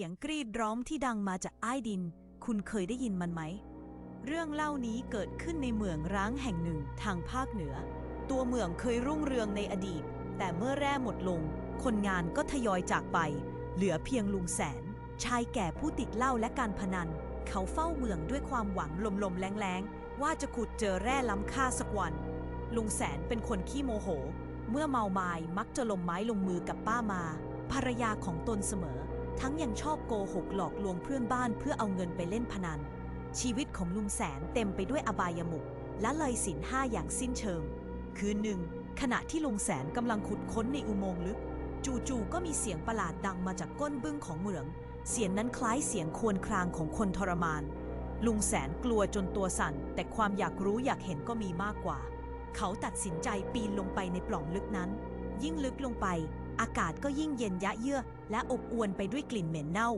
สียงกรีดร้องที่ดังมาจากใต้ดิน คุณเคยได้ยินมันไหม เรื่องเล่านี้เกิดขึ้นในเมืองร้างแห่งหนึ่งทางภาคเหนือ ตัวเมืองเคยรุ่งเรืองในอดีต แต่เมื่อแร่หมดลง คนงานก็ทยอยจากไป เหลือเพียงลุงแสน ชายแก่ผู้ติดเหล้าและการพนัน เขาเฝ้าเมืองด้วยความหวังลมๆแรงๆ ว่าจะขุดเจอแร่ล้ำค่าสักวัน ลุงแสนเป็นคนขี้โมโห เมื่อเมาไม้มักจะลงไม้ลงมือกับป้ามา ภรรยาของตนเสมอ ทั้งยังชอบโกหกหลอกลวงเพื่อนบ้านเพื่อเอาเงินไปเล่นพนัน ชีวิตของลุงแสนเต็มไปด้วยอบายมุขและเลยสินห้าอย่างสิ้นเชิง คืนหนึ่ง ขณะที่ลุงแสนกำลังขุดค้นในอุโมงค์ลึก จู่ๆก็มีเสียงประหลาดดังมาจากก้นบึ้งของเหมือง เสียงนั้นคล้ายเสียงควญครางของคนทรมาน ลุงแสนกลัวจนตัวสั่น แต่ความอยากรู้อยากเห็นก็มีมากกว่า เขาตัดสินใจปีนลงไปในปล่องลึกนั้น ยิ่งลึกลงไป อากาศก็ยิ่งเย็นยะเยือกและอบอวนไปด้วยกลิ่นเหม็นเน่า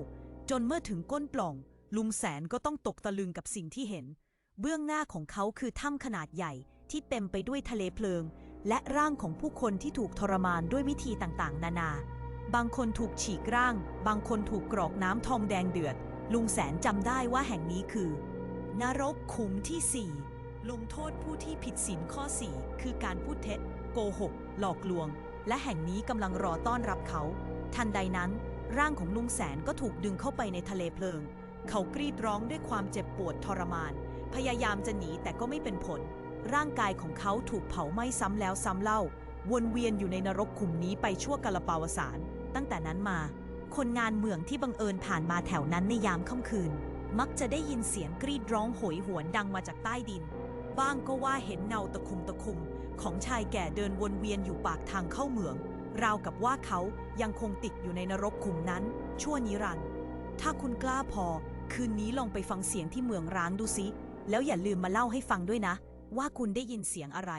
จนเมื่อถึงก้นปล่อง ลุงแสนก็ต้องตกตะลึงกับสิ่งที่เห็น เบื้องหน้าของเขาคือถ้ำขนาดใหญ่ที่เต็มไปด้วยทะเลเพลิง และร่างของผู้คนที่ถูกทรมานด้วยวิธีต่างๆ นานา บางคนถูกฉีกร่าง บางคนถูกกรอกน้ำทองแดงเดือด ลุงแสนจำได้ว่าแห่งนี้คือ นรกขุมที่4ลงโทษผู้ที่ผิดศีลข้อ4คือการพูดเท็จ โกหก หลอกลวง และแห่งนี้กำลังรอต้อนรับเขา ทันใดนั้น ร่างของลุงแสนก็ถูกดึงเข้าไปในทะเลเพลิง เขากรีดร้องด้วยความเจ็บปวดทรมาน พยายามจะหนีแต่ก็ไม่เป็นผล ร่างกายของเขาถูกเผาไหม้ซ้ำแล้วซ้ำเล่า วนเวียนอยู่ในนรกขุมนี้ไปชั่วกาลปาวสาร ตั้งแต่นั้นมา คนงานเมืองที่บังเอิญผ่านมาแถวนั้นในยามค่ำคืน มักจะได้ยินเสียงกรีดร้องโหยหวนดังมาจากใต้ดิน บ้างก็ว่าเห็นเงาตะคุมตะคุม ของชายแก่เดินวนเวียนอยู่ปากทางเข้าเมือง ราวกับว่าเขายังคงติดอยู่ในนรกขุมนั้น ชั่วนิรันดร์ถ้าคุณกล้าพอ คืนนี้ลองไปฟังเสียงที่เมืองร้างดูสิ แล้วอย่าลืมมาเล่าให้ฟังด้วยนะ ว่าคุณได้ยินเสียงอะไร